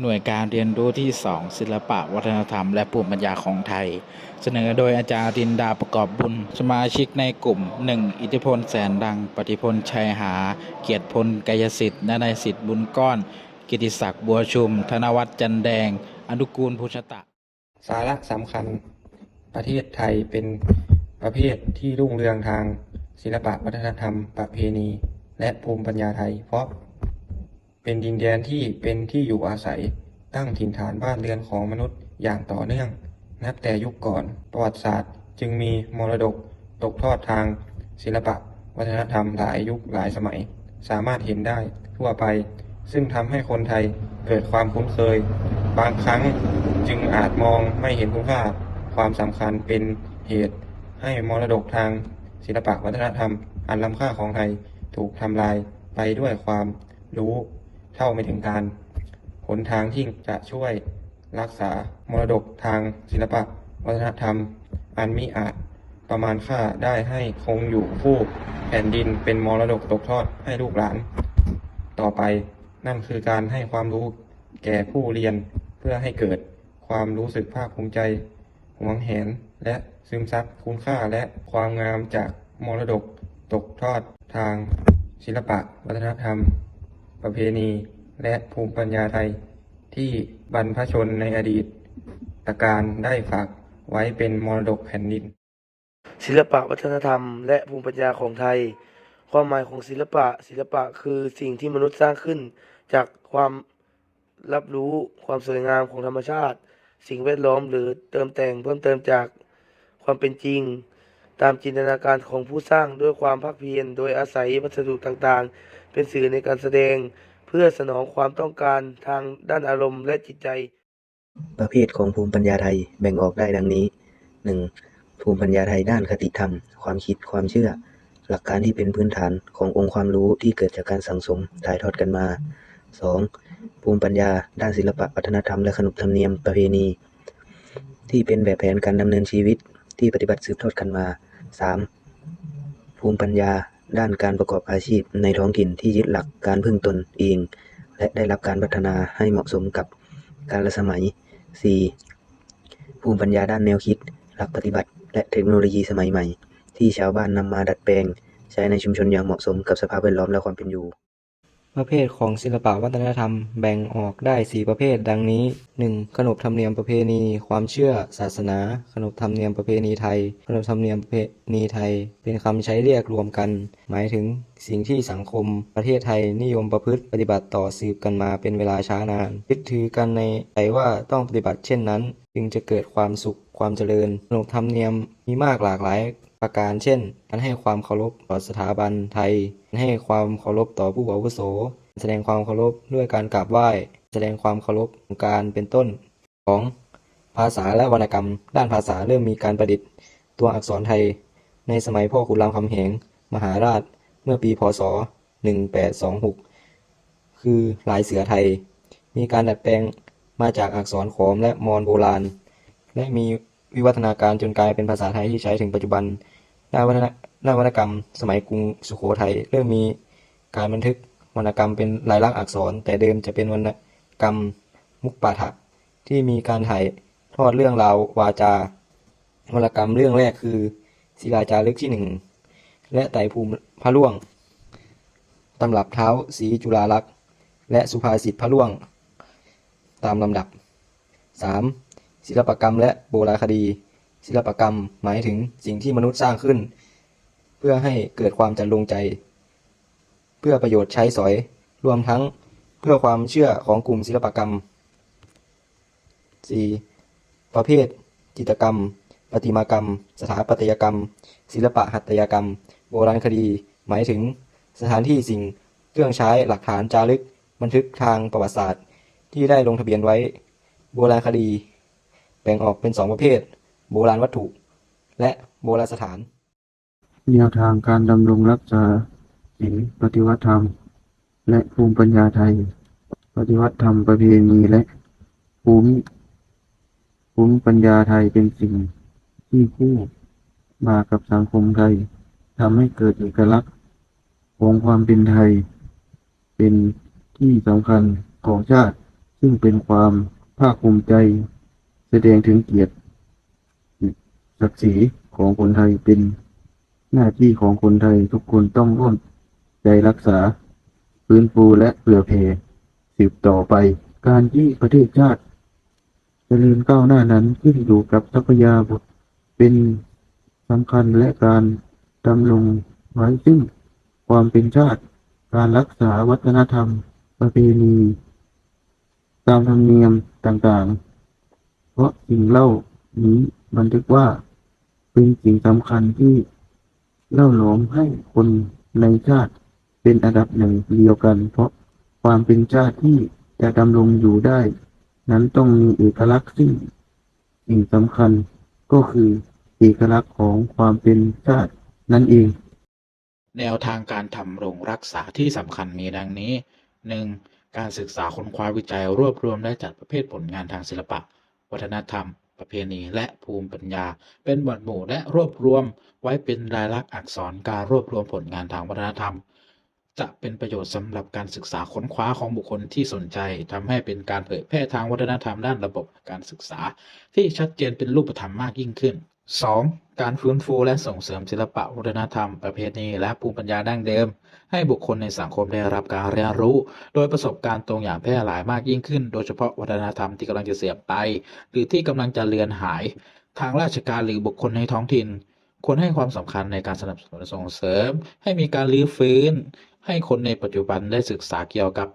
หน่วยการเรียนรู้ที่ 2 ศิลปะวัฒนธรรม และภูมิปัญญาของไทย เสนอโดยอาจารย์รินดาประกอบบุญ สมาชิกในกลุ่ม 1. อิทธิพลแสนดัง ปฏิพลชัยหา เกียรติพลกายสิทธิ์นนายสิทธิ์บุญก้อน กิติศักดิ์บัวชุม ธนวัฒน์จันแดง อนุกูลภูชตะ สาระสำคัญ ประเทศไทยเป็นประเภทที่รุ่งเรืองทางศิลปะวัฒนธรรม ประเพณี และภูมิปัญญาไทยเพราะ เป็นดินแดนที่เป็นที่อยู่อาศัย ตั้งถิ่นฐานบ้านเรือนของมนุษย์อย่างต่อเนื่อง นับแต่ยุคก่อนประวัติศาสตร์จึงมีมรดกตกทอดทางศิลปะ วัฒนธรรมหลายยุคหลายสมัย สามารถเห็นได้ทั่วไป ซึ่งทำให้คนไทยเกิดความคุ้นเคย บางครั้งจึงอาจมองไม่เห็นคุณค่าความสำคัญเป็นเหตุ ให้มรดกทางศิลปะวัฒนธรรม อันล้ำค่าของไทยถูกทำลายไปด้วยความรู้ เท่าไม่ถึงการหนทางที่จะช่วยรักษามรดกทางศิลปะ วัฒนธรรม อันมิอาจประมาณค่าได้ให้คงอยู่คู่แผ่นดินเป็นมรดกตกทอดให้ลูกหลาน ต่อไปนั่นคือการให้ความรู้แก่ผู้เรียนเพื่อให้เกิดความรู้สึกภาคภูมิใจหวงแหนและซึมซับคุณค่าและความงามจากมรดกตกทอดทางศิลปะ วัฒนธรรม ประเพณี และภูมิปัญญาไทย ที่บรรพชนในอดีตตการได้ฝากไว้เป็นมรดกแผ่นดิน ศิลปะวัฒนธรรม และภูมิปัญญาของไทย ความหมายของศิลปะ ศิลปะคือสิ่งที่มนุษย์สร้างขึ้น จากความรับรู้ความสวยงามของธรรมชาติ สิ่งแวดล้อมหรือเติมแต่งเพิ่มเติมจากความเป็นจริง ตามจินตนาการของผู้สร้างด้วยความภาคเพียรโดยอาศัยวัสดุต่างๆ เป็นสื่อในการแสดง เพื่อสนองความต้องการทางด้านอารมณ์และจิตใจ ประเภทของภูมิปัญญาไทยแบ่งออกได้ดังนี้ 1. ภูมิปัญญาไทยด้านคติธรรม ความคิดความเชื่อ หลักการที่เป็นพื้นฐานขององค์ความรู้ที่เกิดจากการสั่งสมถ่ายทอดกันมา 2. ภูมิปัญญาด้านศิลปะวัฒนธรรมและขนบธรรมเนียมประเพณี ที่เป็นแบบแผนการดำเนินชีวิตที่ปฏิบัติสืบทอดกันมา 3. ภูมิปัญญา ด้านการประกอบอาชีพในท้องถิ่นที่ยึดหลักการพึ่งตนเอง และได้รับการพัฒนาให้เหมาะสมกับกาลสมัย 4. ภูมิปัญญาด้านแนวคิด หลักปฏิบัติ และเทคโนโลยีสมัยใหม่ ที่ชาวบ้านนำมาดัดแปลง ใช้ในชุมชนอย่างเหมาะสมกับสภาพแวดล้อมและความเป็นอยู่ ประเภทของศิลปะวัฒนธรรมแบ่งออกได้ 4 ประเภท ดังนี้ 1. ขนบธรรมเนียมประเพณี ความเชื่อ ศาสนา ขนบธรรมเนียมประเพณีไทย ขนบธรรมเนียมประเพณีไทย เป็นคำใช้เรียกรวมกัน หมายถึงสิ่งที่สังคม ประเทศไทยนิยมประพฤติปฏิบัติต่อสืบกันมาเป็นเวลาช้านานยึดถือกันในใจว่าต้องปฏิบัติเช่นนั้น จึงจะเกิดความสุขความเจริญขนบธรรมเนียมมีมากหลากหลาย ประการ เช่น การให้ความเคารพต่อสถาบันไทย การให้ความเคารพต่อผู้อาวุโส แสดงความเคารพด้วยการกราบไหว้ แสดงความเคารพการเป็นต้น 2. ภาษาและวรรณกรรม ด้านภาษาเริ่มมีการประดิษฐ์ ตัวอักษรไทย ในสมัยพ่อขุนรามคำแหง มหาราช เมื่อปี พศ 1826 คือลายเสือไทย มีการดัดแปลงมาจากอักษรขอมและมอญโบราณ และมี วิวัฒนาการจนกลายเป็นภาษาไทยที่ใช้ถึงปัจจุบันด้านวัฒนด้านวรรณกรรม สมัยกรุงสุโขทัยเริ่มมีการบันทึกวรรณกรรมเป็นลายลักษณ์อักษร แต่เดิมจะเป็นวรรณกรรมมุกปาฐะที่มีการถ่ายทอดเรื่องราววาจาวรรณกรรมเรื่องแรกคือศิลาจารึกที่หนึ่งและไตรภูมิพระล่วงตำรับเท้าสีจุฬาลักษณ์และสุภาษิตพระล่วง ตามลำดับ 3. ศิลปกรรมและโบราณคดี ศิลปกรรมหมายถึงสิ่งที่มนุษย์สร้างขึ้น เพื่อให้เกิดความจันลงใจ เพื่อประโยชน์ใช้สอย รวมทั้งเพื่อความเชื่อของกลุ่มศิลปกรรม 4. ประเภท จิตรกรรม ประติมากรรม สถาปัตยกรรม ศิลปะหัตถยกรรม โบราณคดี หมายถึง สถานที่สิ่ง เครื่องใช้ หลักฐานจารึก บันทึกทางประวัติศาสตร์ ที่ได้ลงทะเบียนไว้ โบราณคดี แบ่งออกเป็นสองประเภท โบราณวัตถุ และโบราณสถาน แนวทางการดำรงรักษาศีลปฏิวัติธรรม และภูมิปัญญาไทย ปฏิวัติธรรมประเพณีและ ภูมิภูมิปัญญาไทยเป็นสิ่งที่คู่มากับสังคมไทยทำให้เกิดเอกลักษณ์ของความเป็นไทย เป็นที่สำคัญของชาติ ซึ่งเป็นความภาคภูมิใจ แสดงถึงเกียรติศักดิ์ศรีของคนไทยเป็นหน้าที่ของคนไทยทุกคนต้องร่วมใจรักษา ฟื้นฟูและเผื่อแผ่สืบต่อไป การที่ประเทศชาติจเจริญก้าวหน้านั้นขึ้นอยู่กับทรัพยาบุตรเป็นสำคัญและการดำรงไว้ซึ่งความเป็นชาติ การรักษาวัฒนธรรม ประเพณี ตามธรรมเนียมต่างๆ ราะสิ่งเล่านี้บันทึกว่า เป็นสิ่งสำคัญที่เล่าหลอมให้คนในชาติเป็นอันดับหนึ่งเดียวกัน เพราะความเป็นชาติที่จะดำรงอยู่ได้ นั้นต้องมีเอกลักษณ์ซึ่งสิ่งสำคัญก็คือเอกลักษณ์ของความเป็นชาตินั่นเอง แนวทางการทำรงรักษาที่สำคัญมีดังนี้ 1. การศึกษาค้นคว้าวิจัยรวบรวมและจัดประเภทผลงานทางศิลปะ วัฒนธรรม ประเพณีและภูมิปัญญา เป็นหมวดหมู่และรวบรวมไว้เป็นลายลักษณ์อักษรการรวบรวมผลงานทางวัฒนธรรม จะเป็นประโยชน์สำหรับการศึกษาค้นคว้าของบุคคลที่สนใจทำให้เป็นการเผยแพร่ทางวัฒนธรรมด้านระบบการศึกษา ที่ชัดเจนเป็นรูปธรรมมากยิ่งขึ้น 2. การฟื้นฟูและส่งเสริมศิลปะวัฒนธรรมประเพณีและภูมิปัญญาดั้งเดิม ให้บุคคลในสังคมได้รับการเรียนรู้ โดยประสบการณ์ตรงอย่างแพร่หลายมากยิ่งขึ้น โดยเฉพาะวัฒนธรรมที่กำลังจะเสื่อมไป หรือที่กำลังจะเลือนหาย ทางราชการหรือบุคคลในท้องถิ่น ควรให้ความสำคัญในการสนับสนุนส่งเสริม ให้มีการรื้อฟื้น ให้คนในปัจจุบันได้ศึกษาเกี่ยวกับ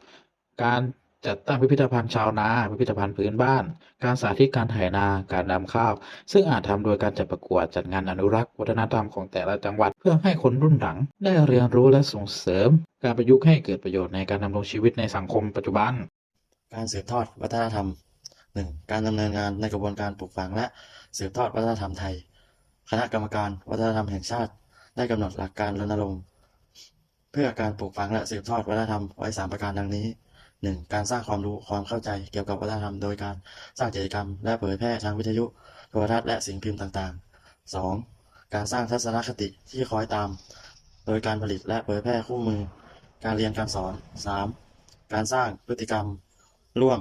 การ จัดตั้งพิพิธภัณฑ์ชาวนา พิพิธภัณฑ์พื้นบ้าน การสาธิตการไถนา การนำข้าว ซึ่งอาจทำโดยการจัดประกวดจัดงานอนุรักษ์ วัฒนธรรมของแต่ละจังหวัด เพื่อให้คนรุ่นหลัง ได้เรียนรู้และส่งเสริม การประยุกต์ให้เกิดประโยชน์ในการดำรงชีวิตในสังคมปัจจุบัน การสืบทอดวัฒนธรรม 1. การดำเนินงานในกระบวนการปลูกฝังและสืบทอดวัฒนธรรมไทย คณะกรรมการวัฒนธรรมแห่งชาติ ได้กำหนดหลักการรณรงค์เพื่อการปลูกฝังและสืบทอดวัฒนธรรมไว้ 3 ประการดังนี้ 1. การสร้างความรู้ความเข้าใจเกี่ยวกับวัฒนธรรมโดยการสร้างกิจกรรม และเผยแพร่ทางวิทยุโทรทัศน์และสิ่งพิมพ์ต่างๆ 2. การสร้างทัศนคติที่คอยตาม โดยการผลิตและเผยแพร่คู่มือ การเรียนการสอน 3. การสร้างพฤติกรรมร่วม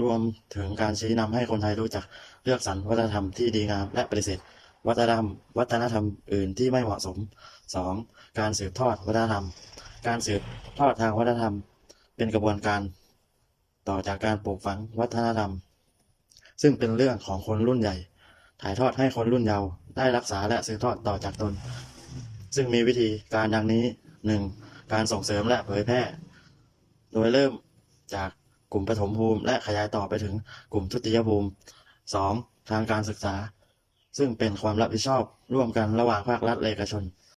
รวมถึงการชี้นำให้คนไทยรู้จักเลือกสรรวัฒนธรรมที่ดีงามและปฏิเสธวัฒนธรรม วัฒนธรรมอื่นที่ไม่เหมาะสม 2. การสืบทอดวัฒนธรรม การสืบทอดทางวัฒนธรรม เป็นกระบวนการต่อจากการปลูกฝังวัฒนธรรม ซึ่งเป็นเรื่องของคนรุ่นใหญ่ ถ่ายทอดให้คนรุ่นเยาว์ได้รักษาและสืบทอดต่อจากตน ซึ่งมีวิธีการดังนี้ 1. การส่งเสริมและเผยแพร่ โดยเริ่มจากกลุ่มปฐมภูมิ และขยายต่อไปถึงกลุ่มทุติยภูมิ 2. ทางการศึกษา ซึ่งเป็นความรับผิดชอบร่วมกันระหว่างภาครัฐและเอกชน